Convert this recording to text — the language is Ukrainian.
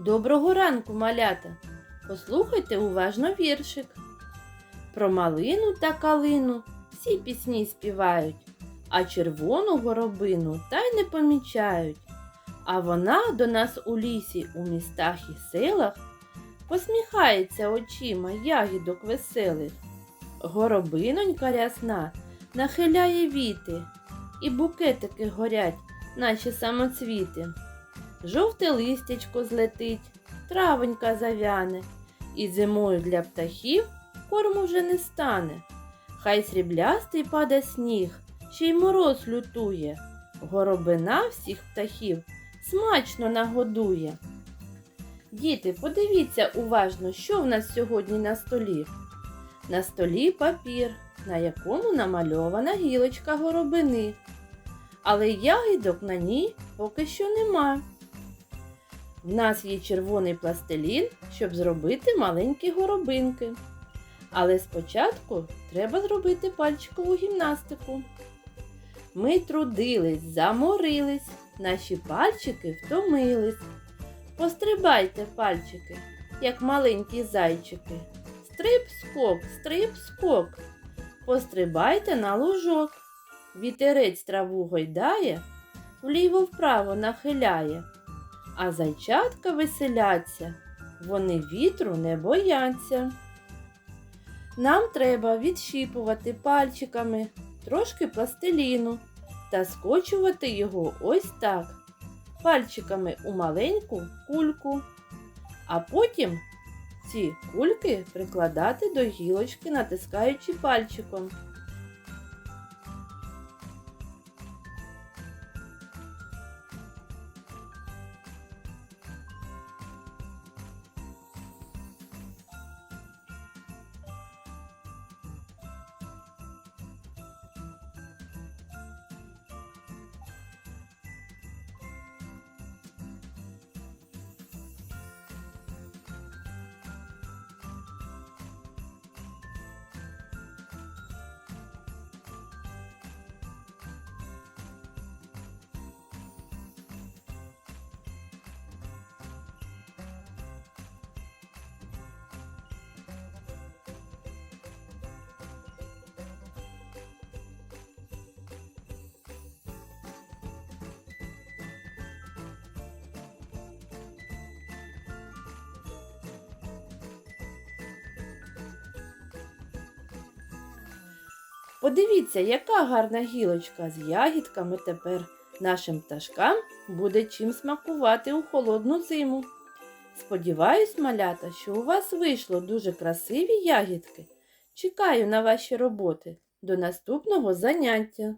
Доброго ранку, малята! Послухайте уважно віршик. Про малину та калину всі пісні співають, а червону горобину та й не помічають. А вона до нас у лісі, у містах і селах посміхається очима ягідок веселих. Горобинонька рясна нахиляє віти, і букетики горять, наче самоцвіти. Жовте листячко злетить, травонька завяне, і зимою для птахів корму вже не стане. Хай сріблястий паде сніг, ще й мороз лютує. Горобина всіх птахів смачно нагодує. Діти, подивіться уважно, що в нас сьогодні на столі. На столі папір, на якому намальована гілочка горобини. Але ягідок на ній поки що нема. В нас є червоний пластилін, щоб зробити маленькі горобинки. Але спочатку треба зробити пальчикову гімнастику. Ми трудились, заморились, наші пальчики втомились. Пострибайте пальчики, як маленькі зайчики. Стрип скок, стрип скок. Пострибайте на лужок. Вітерець траву гойдає, вліво вправо нахиляє. А зайчатка веселяться, вони вітру не бояться. Нам треба відщіпувати пальчиками трошки пластиліну та скочувати його ось так, пальчиками у маленьку кульку, а потім ці кульки прикладати до гілочки, натискаючи пальчиком. Подивіться, яка гарна гілочка з ягідками тепер нашим пташкам буде чим смакувати у холодну зиму. Сподіваюсь, малята, що у вас вийшло дуже красиві ягідки. Чекаю на ваші роботи. До наступного заняття!